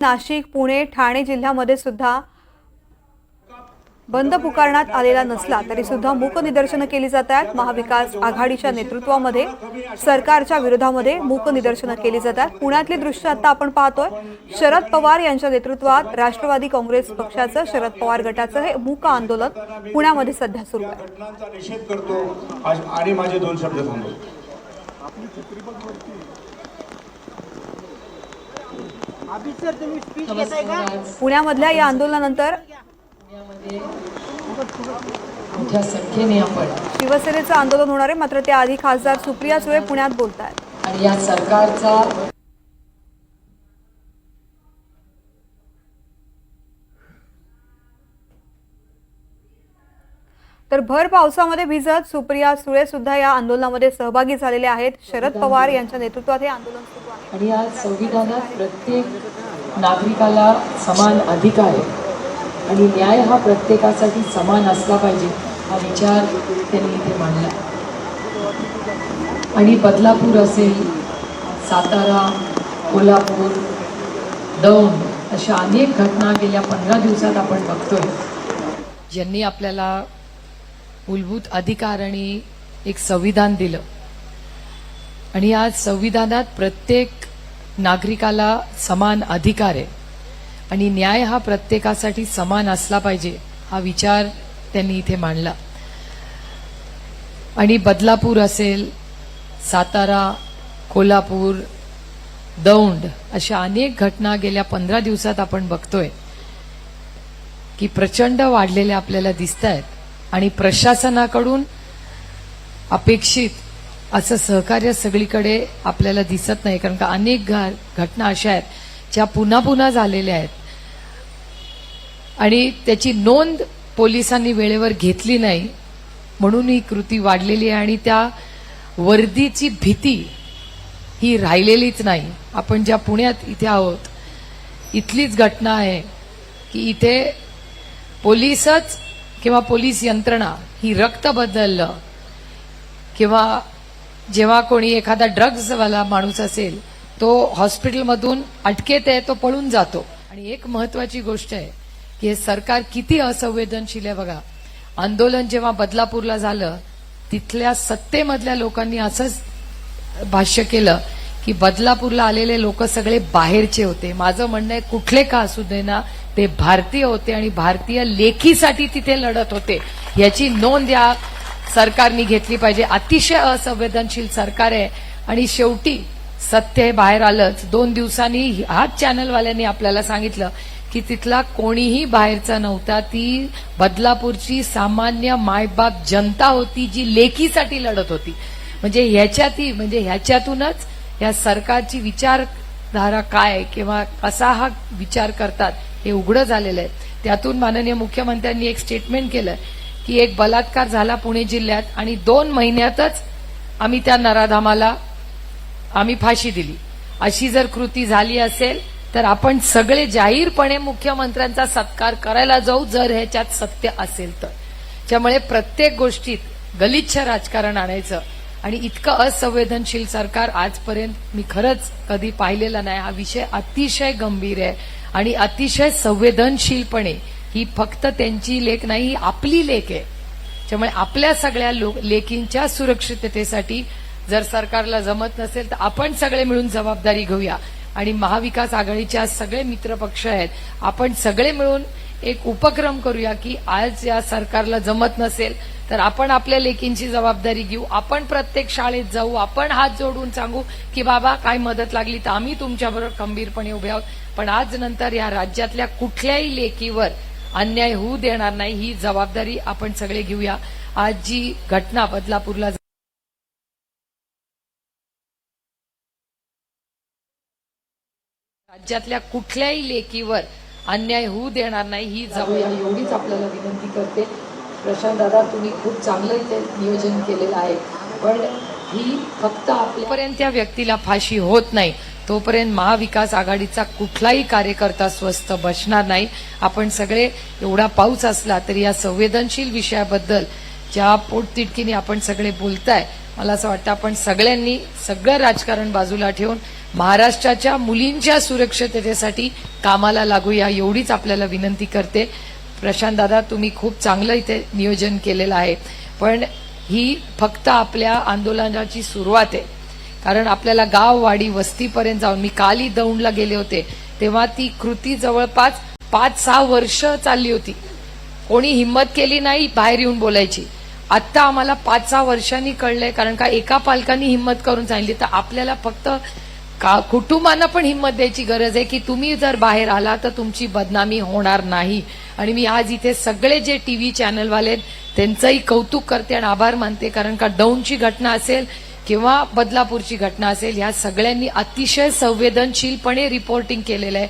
नाशिक पुणे ठाणे जिल्ह्यामध्ये सुद्धा बंद पुकारण्यात आलेला नसला तरी सुद्धा मूक निदर्शनं केली जात आहेत. महाविकास आघाडीच्या नेतृत्वामध्ये सरकारच्या विरोधामध्ये मूक निदर्शनं केली जात आहेत. पुण्यातली दृश्य आता आपण पाहतोय. शरद पवार यांच्या नेतृत्वात राष्ट्रवादी काँग्रेस पक्षाचं शरद पवार गटाचं हे मूक आंदोलन पुण्यामध्ये सध्या सुरू आहे घटनांचा निषेध करतो आज- आणि माझे दोन शब्द थांबवतो अभी सर तुम्ही स्पीच घेताय का पुण्यामधल्या या आंदोलनानंतर मोठ्या संख्येने आपण शिवसेनेचं आंदोलन होणार आहे मात्र त्याआधी खासदार सुप्रिया सुळे पुण्यात बोलत आहेत आणि या सरकारचा तर भर पावसामध्ये भिजत सुप्रिया सुळे सुद्धा या आंदोलनामध्ये सहभागी झालेले आहेत. शरद पवार यांच्या नेतृत्वात हे आंदोलन सुरू आणि या संविधानात प्रत्येक नागरिकाला समान अधिकार आहे. आणि न्याय हा प्रत्येकासाठी समान असला पाहिजे हा विचार त्यांनी इथे मांडला. आणि बदलापूर असेल सातारा कोल्हापूर दौंड अशा अनेक घटना गेल्या पंधरा दिवसात आपण बघतोय. ज्यांनी आपल्याला मूलभूत अधिकार आणि एक संविधान दिलं. आणि आज संविधानात प्रत्येक नागरिकाला समान अधिकार आहे. आणि न्याय हा प्रत्येकासाठी समान असला पाहिजे हा विचार त्यांनी इथे मांडला. आणि बदलापूर असेल सातारा कोल्हापूर दौंड अशा अनेक घटना गेल्या पंधरा दिवसात आपण बघतोय की प्रचंड वाढलेल्या आपल्याला दिसत आहेत आणि प्रशासनाकडून अपेक्षित असं सहकार्य सगळीकडे आपल्याला दिसत नाही कारण का अनेक घ- घटना अशा आहेत ज्या पुन्हा पुन्हा झालेल्या आहेत. आणि त्याची नोंद पोलिसांनी वेळेवर घेतली नाही म्हणून ही कृती वाढलेली आहे आणि त्या वर्दीची भीती ही राहिलेलीच नाही. आपण ज्या पुण्यात इथे आहोत इथलीच घटना आहे की इथे पोलीसच किंवा पोलीस यंत्रणा ही रक्त बदललं किंवा जेव्हा कोणी एखादा ड्रग्जवाला माणूस असेल तो हॉस्पिटलमधून अटकेत आहे तो पळून जातो. आणि एक महत्वाची गोष्ट आहे की हे सरकार किती असंवेदनशील आहे बघा. आंदोलन जेव्हा बदलापूरला झालं तिथल्या सत्तेमधल्या लोकांनी असंच भाष्य केलं की बदलापूरला आलेले लोक सगळे बाहेरचे होते. माझं म्हणणं आहे कुठले का असू दे ना ते भारतीय होते आणि भारतीय लेखीसाठी तिथे लढत होते. याची नोंद या सरकारनी घेतली पाहिजे. अतिशय असंवेदनशील सरकार आहे. आणि शेवटी सत्य हे बाहेर आलंच. दोन दिवसांनी हाच चॅनलवाल्यांनी आपल्याला सांगितलं की तिथला कोणीही बाहेरचा नव्हता. ती बदलापूरची सामान्य मायबाप जनता होती जी लेखीसाठी लढत होती. म्हणजे ह्याच्यातही म्हणजे ह्याच्यातूनच या सरकारची विचारधारा काय किंवा कसा हा विचार करतात हे उघडं झालेलं आहे. त्यातून माननीय मुख्यमंत्र्यांनी एक स्टेटमेंट केलं की एक बलात्कार झाला पुणे जिल्ह्यात आणि दोन महिन्यातच आम्ही त्या नराधामाला आम्ही फाशी दिली. अशी जर कृती झाली असेल तर आपण सगळे जाहीरपणे मुख्यमंत्र्यांचा सत्कार करायला जाऊ जर ह्याच्यात सत्य असेल तर. त्यामुळे प्रत्येक गोष्टीत गलिच्छ राजकारण आणायचं. आणि इतकं असंवेदनशील सरकार आजपर्यंत मी खरंच कधी पाहिलेलं नाही. हा विषय अतिशय गंभीर आहे आणि अतिशय संवेदनशीलपणे ही फक्त त्यांची लेख नाही आपली लेख आहे. त्यामुळे आपल्या सगळ्या लोक सुरक्षिततेसाठी जर सरकारला जमत नसेल तर आपण सगळे मिळून जबाबदारी घेऊया. आणि महाविकास आघाडीच्या सगळे मित्रपक्ष आहेत आपण सगळे मिळून एक उपक्रम करूया की आज या सरकारला जमत नसेल तर आपण आपल्या लेकींची जबाबदारी घेऊ. आपण प्रत्येक शाळेत जाऊ आपण हात जोडून सांगू की बाबा काय मदत लागली तर आम्ही तुमच्याबरोबर खंबीरपणे उभे आहोत. पण आज नंतर या राज्यातल्या कुठल्याही लेकीवर अन्याय होऊ देणार नाही ही जबाबदारी आपण सगळे घेऊया. आज जी घटना बदलापूरला राज्यातल्या कुठल्याही लेकीवर अन्याय होऊ देणार नाही ही जबाबदारी एवढीच आपल्याला विनंती करते. प्रशांत दादा तुम्ही खूप चांगलं इथे नियोजन केलेलं आहे. पण ही फक्त आपल्यापर्यंत त्या व्यक्तीला फाशी होत नाही. तोपर्यंत महाविकास आघाडीचा कुठलाही कार्यकर्ता स्वस्थ बसणार नाही. आपण सगळे एवढा पाऊस असला तरी या संवेदनशील विषयाबद्दल ज्या पोटतिडकीने आपण सगळे बोलताय मला असं वाटतं आपण सगळ्यांनी सगळं राजकारण बाजूला ठेवून महाराष्ट्राच्या मुलींच्या सुरक्षिततेसाठी कामाला लागूया एवढीच आपल्याला विनंती करते. प्रशांत दादा तुम्ही खूप चांगलं इथे नियोजन केलेलं आहे. पण ही फक्त आपल्या आंदोलनाची सुरुवात आहे. कारण आपल्याला गाव वाडी वस्तीपर्यंत जाऊन मी काली दौंडला गेले होते तेव्हा ती कृती जवळपास पाच सहा वर्ष चालली होती. कोणी हिंमत केली नाही बाहेर येऊन बोलायची. आत्ता आम्हाला पाच सहा वर्षांनी कळलंय कारण का एका पालकांनी हिंमत करून सांगितली. तर आपल्याला फक्त का कुटुंबांना पण हिंमत द्यायची गरज आहे की तुम्ही जर बाहेर आला तर तुमची बदनामी होणार नाही. आणि मी आज इथे सगळे जे टीव्ही चॅनलवाले आहेत, त्यांचंही कौतुक करते आणि आभार मानते कारण का दौंडची घटना असेल किंवा बदलापूरची घटना असेल ह्या सगळ्यांनी अतिशय संवेदनशीलपणे रिपोर्टिंग केलेलं आहे.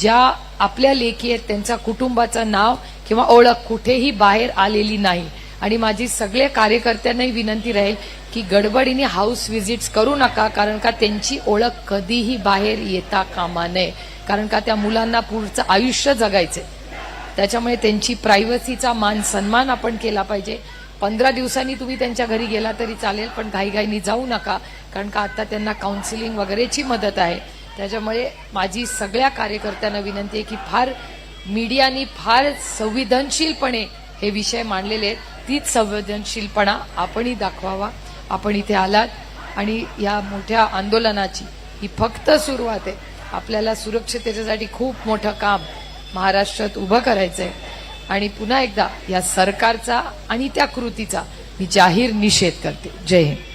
ज्या आपल्या लेखी आहेत त्यांच्या कुटुंबाचं नाव किंवा ओळख कुठेही बाहेर आलेली नाही. आणि माझी सगळ्या कार्यकर्त्यांनाही विनंती राहील की गडबडीने हाऊस व्हिजिट्स करू नका कारण का त्यांची ओळख कधीही बाहेर येता कामा नये. कारण का त्या मुलांना पुढचं आयुष्य जगायचंय. त्याच्यामुळे त्यांची प्रायव्हसीचा मान सन्मान आपण केला पाहिजे. पंधरा दिवसांनी तुम्ही त्यांच्या घरी गेला तरी चालेल पण घाईघाईनी जाऊ नका कारण का आता त्यांना काउन्सिलिंग वगैरेची मदत आहे. त्याच्यामुळे माझी सगळ्या कार्यकर्त्यांना विनंती आहे की फार मीडियानी फार संवेदनशीलपणे हे विषय मांडलेले आहेत. तीच संवेदनशीलपणा आपणही दाखवावा. आपण इथे आलात आणि या मोठ्या आंदोलनाची ही फक्त सुरुवात आहे. आपल्याला सुरक्षिततेसाठी खूप मोठं काम महाराष्ट्रात उभं करायचं आहे आणि पुन्हा एकदा या सरकारचा आणि त्या कृतीचा मी जाहीर निषेध करते. जय हिंद.